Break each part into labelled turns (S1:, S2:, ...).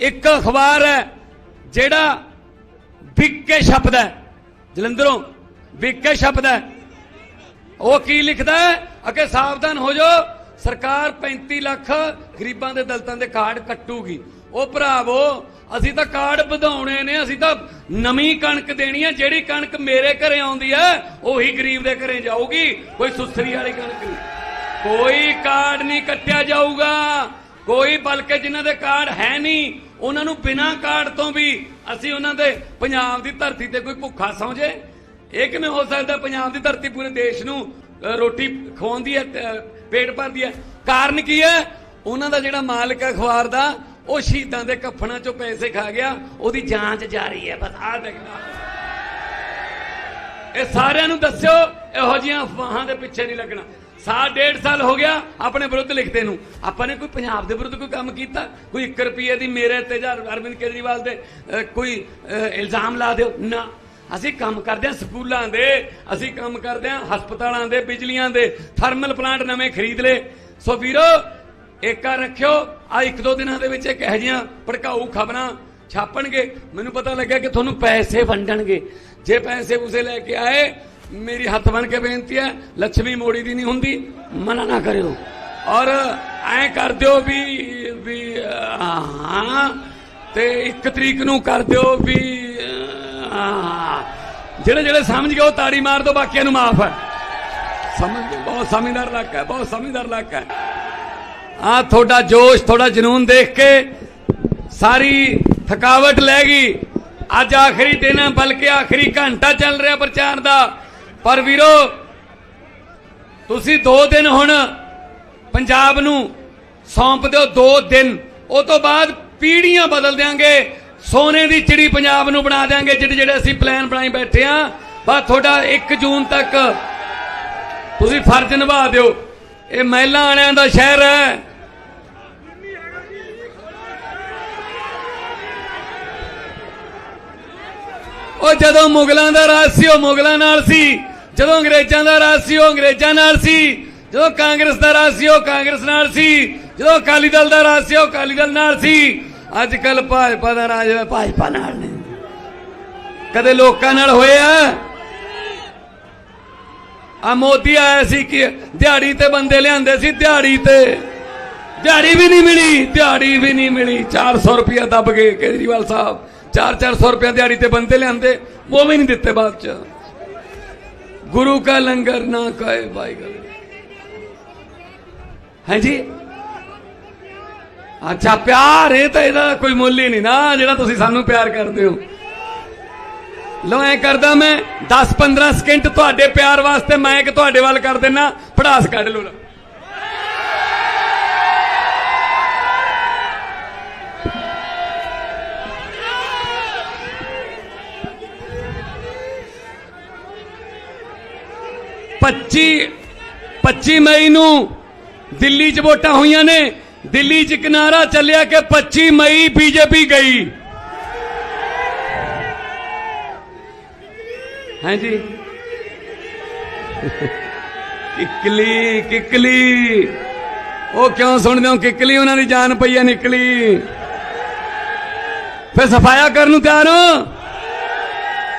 S1: ਇੱਕ ਅਖਬਾਰ ਹੈ ਜਿਹੜਾ ਵਿਕ ਕੇ ਛਪਦਾ ਜਲੰਧਰੋਂ ਵਿਕ ਕੇ ਛਪਦਾ ਉਹ ਕੀ ਲਿਖਦਾ ਹੈ? ਅਕੇ ਸਾਵਧਾਨ ਹੋ ਜਾਓ, ਸਰਕਾਰ 35 ਲੱਖ ਗਰੀਬਾਂ ਦੇ ਦਲਤਾਂ ਦੇ ਕਾਰਡ ਕੱਟੂਗੀ। ਉਹ ਭਰਾਵੋ ਅਸੀਂ ਤਾਂ ਕਾਰਡ ਵਧਾਉਣੇ ਨੇ, ਅਸੀਂ ਤਾਂ ਨਵੀਂ ਕਣਕ ਦੇਣੀ ਹੈ, ਜਿਹੜੀ ਕਣਕ ਮੇਰੇ ਘਰੇ ਆਉਂਦੀ ਹੈ, ਉਹੀ ਗਰੀਬ ਦੇ ਘਰੇ ਜਾਊਗੀ, ਕੋਈ ਸੁਸਰੀ ਵਾਲੀ ਕਣਕ ਨਹੀਂ। ਕੋਈ ਕਾਰਡ ਨਹੀਂ ਕੱਟਿਆ ਜਾਊਗਾ। ਕੋਈ ਬਲਕਿ ਜਿਨ੍ਹਾਂ ਦੇ ਕਾਰਡ ਹੈ ਨਹੀਂ, ਉਹਨਾਂ ਨੂੰ ਬਿਨਾਂ ਕਾਰਡ ਤੋਂ ਵੀ ਅਸੀਂ ਉਹਨਾਂ ਦੇ ਪੰਜਾਬ ਦੀ ਧਰਤੀ ਤੇ ਕੋਈ ਭੁੱਖਾ ਸਮਝੇ। ਇਹ ਕਿਵੇਂ ਹੋ ਸਕਦਾ ਪੰਜਾਬ ਦੀ ਧਰਤੀ ਪੂਰੇ ਦੇਸ਼ ਨੂੰ ਰੋਟੀ ਖਵਾਉਂਦੀ ਹੈ ਪੇਟ ਭਰਦੀ ਹੈ? ਕਾਰਨ ਕੀ ਹੈ? ਉਹਨਾਂ ਦਾ ਜਿਹੜਾ ਮਾਲਕ ਹੈ ਅਖਬਾਰ ਦਾ, ਉਹ ਸ਼ਹੀਦਾਂ ਦੇ ਕਫਨਾਂ ਚੋਂ ਪੈਸੇ ਖਾ ਗਿਆ, ਉਹਦੀ ਜਾਂਚ ਜਾਰੀ ਹੈ। ਬਸ ਆਹ ਦੇਖਣਾ ਇਹ ਸਾਰਿਆਂ ਨੂੰ ਦੱਸਿਓ, ਇਹੋ ਜੀਆਂ ਅਫਵਾਹਾਂ ਦੇ ਪਿੱਛੇ ਨਹੀਂ ਲੱਗਣਾ। ਸਾਲ, ਡੇਢ ਸਾਲ ਹੋ ਗਿਆ ਆਪਣੇ ਵਿਰੁੱਧ ਲਿਖਦੇ ਨੂੰ। ਆਪਾਂ ਨੇ ਕੋਈ ਪੰਜਾਬ ਦੇ ਵਿਰੁੱਧ ਕੋਈ ਕੰਮ ਕੀਤਾ? ਕੋਈ 1 ਰੁਪਏ ਦੀ ਮੇਰੇ ਤੇ ਜਾਂ ਅਰਵਿੰਦ ਕੇਜਰੀਵਾਲ ਦੇ ਕੋਈ ਇਲਜ਼ਾਮ ਲਾ ਦਿਓ? ਨਾ। ਅਸੀਂ ਕੰਮ ਕਰਦੇ ਹਾਂ ਸਕੂਲਾਂ ਦੇ, ਅਸੀਂ ਕੰਮ ਕਰਦੇ ਹਾਂ ਹਸਪਤਾਲਾਂ ਦੇ, ਬਿਜਲੀਆਂ ਦੇ, ਥਰਮਲ ਪਲਾਂਟ ਨਵੇਂ ਖਰੀਦ ਲਏ। ਸੋ ਵੀਰੋ, ਏਕਾ ਰੱਖਿਓ, ਆ ਇੱਕ ਦੋ ਦਿਨਾਂ ਦੇ ਵਿੱਚ ਇੱਕ ਇਹੋ ਜਿਹੀਆਂ ਭੜਕਾਊ ਖਬਰਾਂ ਛਾਪਣਗੇ। ਮੈਨੂੰ ਪਤਾ ਲੱਗਿਆ ਕਿ ਤੁਹਾਨੂੰ ਪੈਸੇ ਵੰਡਣਗੇ। ਜੇ ਪੈਸੇ ਉਸੇ ਲੈ ਕੇ ਆਏ ਮੇਰੀ ਹੱਥ ਬਣ ਕੇ ਬੇਨਤੀ ਹੈ ਲక్ష్ਮੀ ਮੋੜੀ ਦੀ ਨਹੀਂ ਹੁੰਦੀ ਮਨਾ ਨਾ ਕਰਿਓ ਔਰ ਐ ਕਰ ਦਿਓ ਵੀ ਵੀ ਹਾਂ ਤੇ ਇੱਕ ਤਰੀਕ ਨੂੰ ਕਰ ਦਿਓ ਵੀ ਜਿਹੜੇ ਜਿਹੜੇ ਸਮਝ ਗਏ ਉਹ ਤਾੜੀ ਮਾਰ ਦਿਓ ਬਾਕੀਆਂ ਨੂੰ ਮਾਫ ਹੈ ਸਮਝ ਗਏ ਬਹੁਤ ਸਮਝਦਾਰ ਇਲਾਕਾ ਹੈ ਬਹੁਤ ਸਮਝਦਾਰ ਇਲਾਕਾ ਹੈ ਆ ਤੁਹਾਡਾ ਜੋਸ਼ ਤੁਹਾਡਾ ਜਨੂਨ ਦੇਖ ਕੇ ਸਾਰੀ ਥਕਾਵਟ ਲੈ ਗਈ ਅੱਜ ਆਖਰੀ ਦਿਨ ਹੈ ਬਲਕਿ ਆਖਰੀ ਘੰਟਾ ਚੱਲ ਰਿਹਾ ਪ੍ਰਚਾਰ ਦਾ ਪਰ ਵੀਰੋ, ਤੁਸੀਂ 2 ਦਿਨ ਹੁਣ ਪੰਜਾਬ ਨੂੰ ਸੌਂਪ ਦਿਓ 2 ਦਿਨ। ਉਹ ਤੋਂ ਬਾਅਦ ਪੀੜੀਆਂ ਬਦਲ ਦਿਆਂਗੇ, ਸੋਨੇ ਦੀ ਚਿੜੀ ਪੰਜਾਬ ਨੂੰ ਬਣਾ ਦਿਆਂਗੇ, ਜਿਹੜੇ ਜਿਹੜੇ ਅਸੀਂ ਪਲਾਨ ਬਣਾਈ ਬੈਠੇ ਆ। ਬਸ ਤੁਹਾਡਾ 1 ਜੂਨ ਤੱਕ ਤੁਸੀਂ ਫਰਜ਼ ਨਿਭਾ ਦਿਓ। ਇਹ ਮਹਿਲਾ ਵਾਲਿਆਂ ਦਾ ਸ਼ਹਿਰ ਹੈ। ਉਹ ਜਦੋਂ ਮੁਗਲਾਂ ਦਾ ਰਾਜ ਸੀ, ਉਹ ਮੁਗਲਾਂ ਨਾਲ ਸੀ। ਜਦੋਂ ਅੰਗਰੇਜ਼ਾਂ ਦਾ ਰਾਜ ਸੀ, ਉਹ ਅੰਗਰੇਜ਼ਾਂ ਨਾਲ ਸੀ। ਜਦੋਂ ਕਾਂਗਰਸ ਦਾ ਰਾਜ ਸੀ, ਉਹ ਕਾਂਗਰਸ ਨਾਲ ਸੀ। ਜਦੋਂ ਅਕਾਲੀ ਦਲ ਦਾ ਰਾਜ ਸੀ, ਉਹ ਅਕਾਲੀ ਦਲ ਨਾਲ ਸੀ। ਅੱਜ ਕੱਲ ਭਾਜਪਾ ਦਾ ਰਾਜ ਹੈ ਭਾਜਪਾ ਨਾਲ ਨੇ ਕਦੇ ਲੋਕਾਂ ਨਾਲ ਹੋਇਆ? ਆ ਮੋਦੀ ਆਇਆ ਸੀ ਕਿ ਦਿਹਾੜੀ ਤੇ ਬੰਦੇ ਲਿਆਂਦੇ ਸੀ, ਦਿਹਾੜੀ ਤੇ। ਦਿਹਾੜੀ ਵੀ ਨਹੀਂ ਮਿਲੀ, ਦਿਹਾੜੀ ਵੀ ਨਹੀਂ ਮਿਲੀ। 400 ਰੁਪਇਆ ਦੱਬ ਗਏ ਕੇਜਰੀਵਾਲ ਸਾਹਿਬ। 4-400 ਰੁਪਇਆ ਦਿਹਾੜੀ ਤੇ ਬੰਦੇ ਲਿਆਂਦੇ, ਉਹ ਵੀ ਨਹੀਂ ਦਿੱਤੇ ਬਾਅਦ ਚ। ਗੁਰੂ ਕਾ ਲੰਗਰ ਨਾ ਕਹੇ ਵਾਹਿਗੁਰੂ ਗੱਲ। ਅੱਛਾ, ਪਿਆਰ, ਇਹ ਤਾਂ ਇਹਦਾ ਕੋਈ ਮੁੱਲ ਹੀ ਨਹੀਂ ਨਾ, ਜਿਹੜਾ ਤੁਸੀਂ ਸਾਨੂੰ ਪਿਆਰ ਕਰਦੇ ਹੋ। ਲੋ ਐ ਕਰਦਾ ਮੈਂ 10-15 ਸਕਿੰਟ ਤੁਹਾਡੇ ਪਿਆਰ ਵਾਸਤੇ ਮੈਂ ਇੱਕ ਤੁਹਾਡੇ ਵੱਲ ਕਰ ਦੇਣਾ ਪੜਾਸ ਕੱਢ ਲਓ। ਪੱਚੀ 25 ਮਈ ਨੂੰ ਦਿੱਲੀ 'ਚ ਵੋਟਾਂ ਹੋਈਆਂ ਨੇ। ਦਿੱਲੀ 'ਚ ਕਿਨਾਰਾ ਚੱਲਿਆ ਕਿ 25 ਮਈ ਬੀਜੇਪੀ ਗਈ। ਹਾਂਜੀ। ਕਿਕਲੀ ਕਿਕਲੀ। ਉਹ ਕਿਉਂ ਸੁਣਦੇ ਹੋ? ਕਿਕਲੀ ਉਹਨਾਂ ਦੀ ਜਾਨ ਪਈ ਹੈ ਨਿਕਲੀ। ਫਿਰ ਸਫਾਇਆ ਕਰਨ ਨੂੰ ਤਿਆਰ ਹੋ।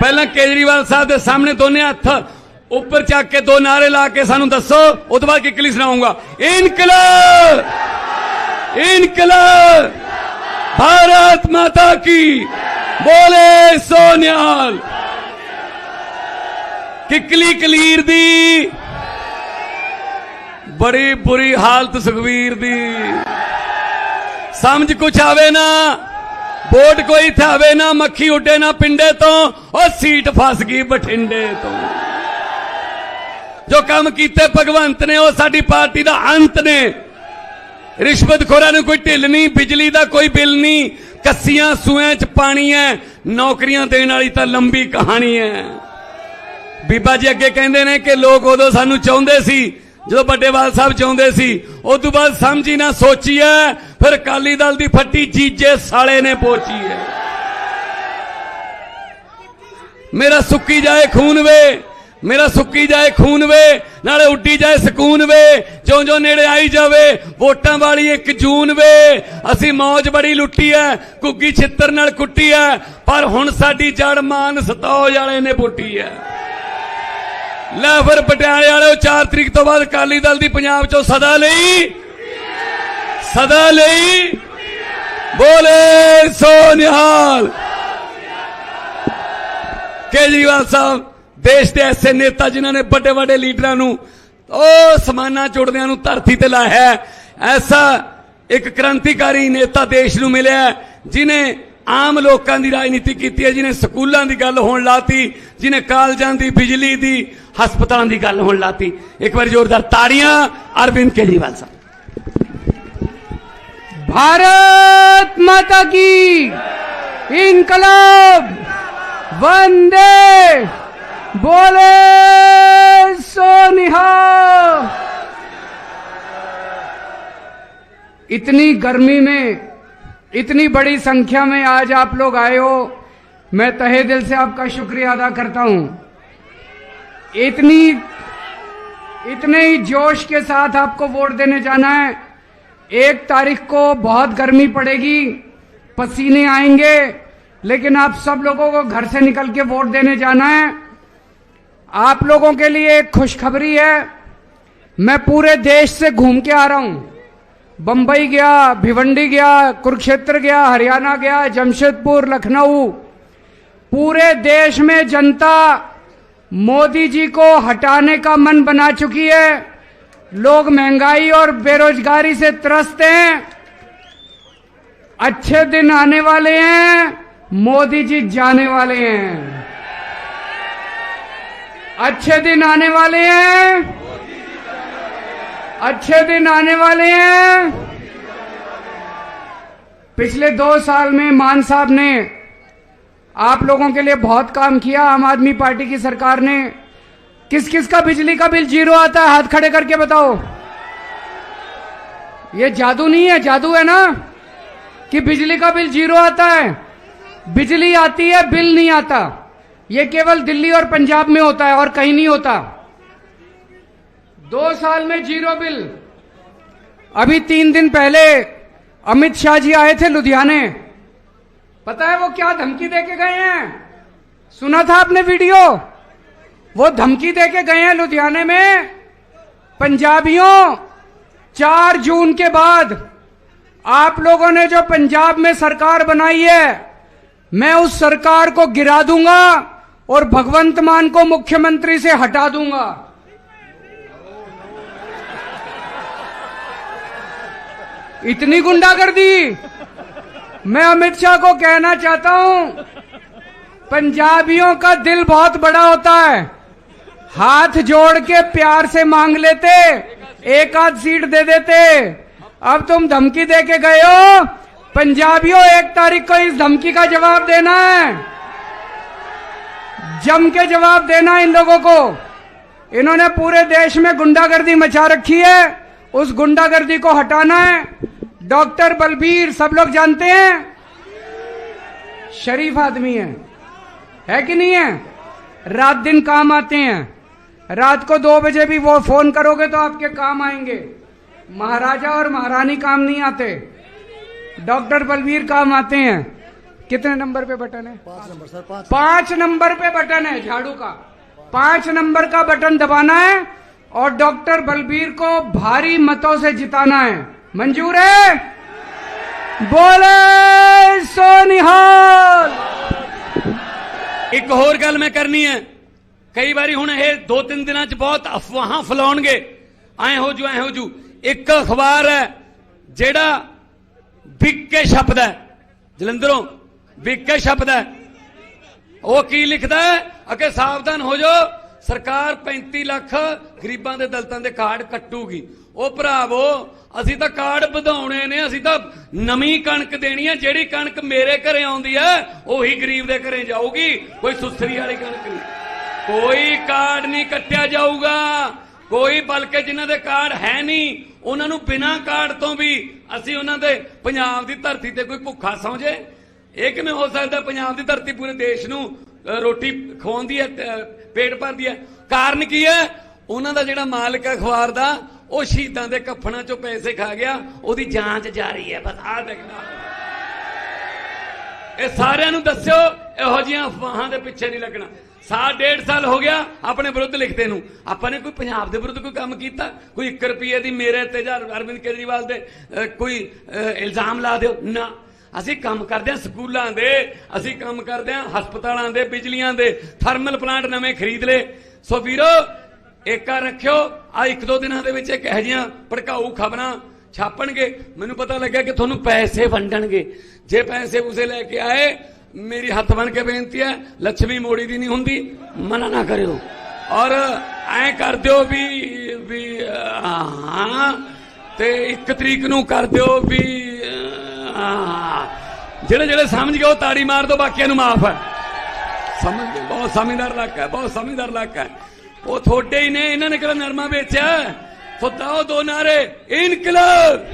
S1: ਪਹਿਲਾਂ ਕੇਜਰੀਵਾਲ ਸਾਹਿਬ ਦੇ ਸਾਹਮਣੇ ਦੋਨੇ ਹੱਥ ਉੱਪਰ ਚੱਕ ਕੇ ਦੋ ਨਾਰੇ ਲਾ ਕੇ ਸਾਨੂੰ ਦੱਸੋ ਉਸ ਤੋਂ ਬਾਅਦ ਕਿੱਕਲੀ ਸੁਣਾਉਂਗਾ? ਇਨਕਲਾਬ! ਇਨਕਲਾਬ! ਭਾਰਤ ਮਾਤਾ ਕੀ! ਬੋਲੇ ਸੋਨਿਆਲ! ਕਿੱਕਲੀ ਕਲੀਰ ਦੀ, ਬੜੀ ਬੁਰੀ ਹਾਲਤ ਸੁਖਵੀਰ ਦੀ। ਸਮਝ ਕੁਛ ਆਵੇ ਨਾ, ਵੋਟ ਕੋਈ ਥਾਵੇ ਨਾ, ਮੱਖੀ ਉੱਡੇ ਨਾ ਪਿੰਡੇ ਤੋਂ, ਉਹ ਸੀਟ ਫਸ ਗਈ ਬਠਿੰਡੇ ਤੋਂ। ਜੋ ਕੰਮ ਕੀਤੇ ਭਗਵੰਤ ਨੇ, ਉਹ ਸਾਡੀ ਪਾਰਟੀ ਦਾ ਅੰਤ ਨੇ। ਰਿਸ਼ਵਤਖੋਰਾਂ ਨੂੰ ਕੋਈ ਢਿੱਲ ਨਹੀਂ, ਬਿਜਲੀ ਦਾ ਕੋਈ ਬਿੱਲ ਨਹੀਂ, ਕੱਸੀਆਂ ਸੂਆਂ 'ਚ ਪਾਣੀ ਹੈ, ਨੌਕਰੀਆਂ ਦੇਣ ਵਾਲੀ ਤਾਂ ਲੰਬੀ ਕਹਾਣੀ ਹੈ। ਬੀਬਾ ਜੀ ਅੱਗੇ ਕਹਿੰਦੇ ਨੇ ਕਿ ਲੋਕ ਉਦੋਂ ਸਾਨੂੰ ਚਾਹੁੰਦੇ ਸੀ, ਜਦੋਂ ਵੱਡੇਵਾਲ ਸਾਹਿਬ ਚਾਹੁੰਦੇ ਸੀ ਉਸ ਤੋਂ ਬਾਅਦ ਸਮਝੀ ਨਾ ਸੋਚੀ ਐ ਫਿਰ ਅਕਾਲੀ ਦਲ ਦੀ ਫੱਟੀ ਜੀਜੇ ਸਾਲੇ ਨੇ ਪੋਚੀ ਐ ਮੇਰਾ ਸੁੱਕੀ ਜਾਏ ਖੂਨ ਵੇ ਮੇਰਾ ਸੁੱਕੀ ਜਾਏ ਖੂਨ ਵੇ, ਨਾਲੇ ਉੱਡੀ ਜਾਏ ਸਕੂਨ ਵੇ, ਜਿਉਂ ਜਿਉਂ ਨੇੜੇ ਆਈ ਜਾਵੇ, ਵੋਟਾਂ ਵਾਲੀ ਇੱਕ ਜੂਨ ਵੇ। ਅਸੀਂ ਮੌਜ ਬੜੀ ਲੁੱਟੀ ਐ ਕੁੱਗੀ ਛਿੱਤਰ ਨਾਲ ਕੁੱਟੀ ਐ, ਪਰ ਹੁਣ ਸਾਡੀ ਜੜ ਮਾਨ ਸਤੌਜ ਵਾਲੇ ਨੇ ਪੁੱਟੀ ਐ। ਲੈ ਫਿਰ ਪਟਿਆਲੇ ਵਾਲਿਓ 4 ਤਰੀਕ ਤੋਂ ਬਾਅਦ ਅਕਾਲੀ ਦਲ ਦੀ ਪੰਜਾਬ ਚੋਂ ਸਦਾ ਲਈ ਸਦਾ ਲਈ, ਬੋਲੇ ਸੋ ਨਿਹਾਲ। ਕੇਜਰੀਵਾਲ ਸਾਹਿਬ ਦੇਸ਼ ਦੇ ਐਸੇ ਨੇਤਾ ਜਿਨ੍ਹਾਂ ਨੇ ਵੱਡੇ ਵੱਡੇ ਲੀਡਰਾਂ ਨੂੰ ਉਹ ਸਮਾਨਾ ਚੁੜਦਿਆਂ ਨੂੰ ਧਰਤੀ ਤੇ ਲਾਇਆ ਹੈ। ਐਸਾ ਇੱਕ ਕ੍ਰਾਂਤੀਕਾਰੀ ਨੇਤਾ ਦੇਸ਼ ਨੂੰ ਮਿਲਿਆ ਹੈ, ਜਿਨੇ ਆਮ ਲੋਕਾਂ ਦੀ ਰਾਜਨੀਤੀ ਕੀਤੀ ਹੈ ਜਿਨੇ ਸਕੂਲਾਂ ਦੀ ਗੱਲ ਹੋਣ ਲਾਤੀ ਜਿਨੇ ਕਾਲਜਾਂ ਦੀ ਬਿਜਲੀ ਦੀ ਹਸਪਤਾਲਾਂ ਦੀ ਗੱਲ ਹੋਣ ਲਾਤੀ ਇੱਕ ਵਾਰ ਜ਼ੋਰਦਾਰ ਤਾੜੀਆਂ ਅਰਵਿੰਦ ਕੇਜਰੀਵਾਲ ਸਾਹਿਬ
S2: भारत माता की इनकलाब वंदे बोले, सोनिहा। इतनी गर्मी में, इतनी बड़ी संख्या में आज आप लोग आए हो, मैं तहे दिल से आपका शुक्रिया अदा करता हूँ। इतनी, इतने ही जोश के साथ आपको वोट देने जाना है। एक तारीख को बहुत गर्मी पड़ेगी, पसीने आएँगे, लेकिन आप सब लोगों को घर से निकल के वोट देने जाना है। आप लोगों के लिए एक खुशखबरी है। मैं पूरे देश से घूम के आ रहा हूँ। बंबई गया, भिवंडी गया, कुरुक्षेत्र गया, हरियाणा गया, जमशेदपुर, लखनऊ। पूरे देश में जनता मोदी जी को हटाने का मन बना चुकी है। लोग महँगाई और बेरोजगारी से त्रस्त हैं। अच्छे दिन आने वाले हैं, मोदी जी जाने वाले हैं। अच्छे दिन आने वाले हैं। अच्छे दिन आने वाले हैं। पिछले दो साल में मान साहब ने आप लोगों के लिए बहुत काम किया, आम आदमी पार्टी की सरकार ने। किस किस का बिजली का बिल ज़ीरो आता है, हाथ खड़े करके बताओ। ये जादू नहीं है, जादू है ना? कि बिजली का बिल ज़ीरो आता है। बिजली आती है, बिल नहीं आता। ये केवल दिल्ली और पंजाब में होता है और कहीं नहीं होता। दो साल में ज़ीरो बिल। अभी तीन दिन पहले अमित शाह जी आए थे लुधियाने। पता है वो क्या धमकी दे के गए हैं? सुना था आपने वीडियो? वो धमकी दे के गए हैं लुधियाने में। पंजाबियों, चार जून के बाद आप लोगों ने जो पंजाब में सरकार बनाई है, मैं उस सरकार को गिरा दूँगा। और भगवंत मान को मुख्यमंत्री से हटा दूँगा। इतनी गुंडागर्दी। मैं अमित शाह को कहना चाहता हूँ, पंजाबियों का दिल बहुत बड़ा होता है। हाथ जोड़ के प्यार से मांग लेते, एक आध सीट दे देते। अब तुम धमकी दे के गए हो। पंजाबियों, एक तारीख को इस धमकी का जवाब देना है। जम के जवाब देना इन लोगों को। इन्होंने पूरे देश में गुंडागर्दी मचा रखी है। उस गुंडागर्दी को हटाना है। डॉक्टर बलबीर, सब लोग जानते हैं? शरीफ आदमी है। है कि नहीं है? रात दिन काम आते हैं। रात को दो बजे भी वो फ़ोन करोगे तो आपके काम आएँगे। महाराजा और महारानी काम नहीं आते। डॉक्टर बलबीर काम आते हैं। कितने नंबर पे बटन है
S3: पाँच नंबर सर पाँच
S2: पांच नंबर पे बटन है झाड़ू का पांच नंबर का बटन दबाना है और डॉक्टर बलबीर को भारी मतों से जिताना है मंजूर है बोले सोनिहाल
S1: ਇੱਕ ਹੋਰ ਗੱਲ ਮੈਂ ਕਰਨੀ ਹੈ ਕਈ ਵਾਰੀ ਹੁਣ ਇਹ ਦੋ ਤਿੰਨ ਦਿਨਾਂ 'ਚ ਬਹੁਤ ਅਫਵਾਹਾਂ ਫੈਲਾਉਣਗੇ ਐ ਹੋ ਜੂ ਐ ਹੋ ਜੂ ਇੱਕ ਅਖਬਾਰ ਹੈ ਜਿਹੜਾ ਵਿਕ ਕੇ ਛਪਦਾ ਹੈ, ਜਲੰਧਰੋਂ ਵਿਕ ਕੇ ਛਪਦਾ ਹੈ। ਉਹ ਕੀ ਲਿਖਦਾ ਹੈ? ਅਕੇ ਸਾਵਧਾਨ ਹੋ ਜਾਓ। ਸਰਕਾਰ 35 ਲੱਖ ਗਰੀਬਾਂ ਦੇ ਦਲਤਾਂ ਦੇ ਕਾਰਡ ਕੱਟੂਗੀ। ਉਹ ਭਰਾਵੋ, ਅਸੀਂ ਤਾਂ ਕਾਰਡ ਵਧਾਉਣੇ ਨੇ, ਅਸੀਂ ਤਾਂ ਨਵੀਂ ਕਣਕ ਦੇਣੀ ਹੈ, ਜਿਹੜੀ ਕਣਕ ਮੇਰੇ ਘਰੇ ਆਉਂਦੀ ਹੈ, ਉਹੀ ਗਰੀਬ ਦੇ ਘਰੇ ਜਾਊਗੀ। ਕੋਈ ਸੁਸਰੀ ਵਾਲੀ ਕਣਕ ਨਹੀਂ। ਕੋਈ ਕਾਰਡ ਨਹੀਂ ਕੱਟਿਆ ਜਾਊਗਾ। ਕੋਈ ਬਲਕਿ ਜਿਨ੍ਹਾਂ ਦੇ ਕਾਰਡ ਹੈ ਨਹੀਂ, ਉਹਨਾਂ ਨੂੰ ਬਿਨਾਂ ਕਾਰਡ ਤੋਂ ਵੀ ਅਸੀਂ ਉਹਨਾਂ ਦੇ ਪੰਜਾਬ ਦੀ ਧਰਤੀ ਤੇ ਕੋਈ ਭੁੱਖਾ ਸਮਝੇ ਇਹ ਕਿਵੇਂ ਹੋ ਸਕਦਾ ਪੰਜਾਬ ਦੀ ਧਰਤੀ ਪੂਰੇ ਦੇਸ਼ ਨੂੰ ਰੋਟੀ ਖਵਾਉਂਦੀ ਹੈ ਪੇਟ ਭਰਦੀ ਹੈ। ਕਾਰਨ ਕੀ ਹੈ? ਉਹਨਾਂ ਦਾ ਜਿਹੜਾ ਮਾਲਕ ਹੈ ਅਖਬਾਰ ਦਾ, ਉਹ ਸ਼ਹੀਦਾਂ ਦੇ ਕਫਨਾਂ ਚੋਂ ਪੈਸੇ ਖਾ ਗਿਆ, ਉਹਦੀ ਜਾਂਚ ਜਾਰੀ ਹੈ। ਬਸ ਆਹ ਦੇਖਣਾ। ਇਹ ਸਾਰਿਆਂ ਨੂੰ ਦੱਸਿਓ, ਇਹੋ ਜਿਹੀਆਂ ਅਫਵਾਹਾਂ ਦੇ ਪਿੱਛੇ ਨਹੀਂ ਲੱਗਣਾ। ਸਾਲ, ਡੇਢ ਸਾਲ ਹੋ ਗਿਆ ਆਪਣੇ ਵਿਰੁੱਧ ਲਿਖਦੇ ਨੂੰ। ਆਪਾਂ ਨੇ ਕੋਈ ਪੰਜਾਬ ਦੇ ਵਿਰੁੱਧ ਕੋਈ ਕੰਮ ਕੀਤਾ? ਕੋਈ 1 ਰੁਪਏ ਦੀ ਮੇਰੇ ਤੇ ਜਾਂ ਅਰਵਿੰਦ ਕੇਜਰੀਵਾਲ ਦੇ ਕੋਈ ਇਲਜ਼ਾਮ ਲਾ ਦਿਓ? ਨਾ। ਅਸੀਂ ਕੰਮ ਕਰਦੇ ਹਾਂ ਸਕੂਲਾਂ ਦੇ, ਅਸੀਂ ਕੰਮ ਕਰਦੇ ਹਾਂ ਹਸਪਤਾਲਾਂ ਦੇ, ਬਿਜਲੀਆਂ ਦੇ, ਥਰਮਲ ਪਲਾਂਟ ਨਵੇਂ ਖਰੀਦ ਲਏ। ਸੋ ਵੀਰੋ, ਏਕਾ ਰੱਖਿਓ ਆ ਇੱਕ ਦੋ ਦਿਨਾਂ ਦੇ ਵਿੱਚ ਇਹ ਇਹੋ ਜਿਹੀਆਂ ਭੜਕਾਊ ਖਬਰਾਂ ਛਾਪਣਗੇ। ਮੈਨੂੰ ਪਤਾ ਲੱਗਿਆ ਕਿ ਤੁਹਾਨੂੰ ਪੈਸੇ ਵੰਡਣਗੇ। ਜੇ ਪੈਸੇ ਉਸੇ ਲੈ ਕੇ ਆਏ, ਮੇਰੀ ਹੱਥ ਬਣ ਕੇ ਬੇਨਤੀ ਹੈ, ਲੱਛਮੀ ਮੋੜੀ ਦੀ ਨਹੀਂ ਹੁੰਦੀ, ਮਨਾ ਨਾ ਕਰਿਓ। ਔਰ ਐ ਕਰ ਦਿਓ ਵੀ ਵੀ ਹਾਂ, ਤੇ ਇੱਕ ਤਰੀਕ ਨੂੰ ਕਰ ਦਿਓ ਵੀ ਜਿਹੜੇ ਜਿਹੜੇ ਸਮਝ ਗਏ ਉਹ ਤਾੜੀ ਮਾਰ ਦੋ, ਬਾਕੀਆਂ ਨੂੰ ਮਾਫ ਹੈ। ਸਮਝ ਗਏ? ਬਹੁਤ ਸਮਝਦਾਰ ਇਲਾਕਾ ਹੈ, ਬਹੁਤ ਸਮਝਦਾਰ ਇਲਾਕਾ ਹੈ। ਉਹ ਥੋੜੇ ਹੀ ਨੇ, ਇਹਨਾਂ ਨੇ ਕਿਹੜਾ ਨਰਮਾ ਵੇਚਿਆ? ਸੋ ਦੋ ਨਾਰੇ, ਇਨਕਲਾਬ!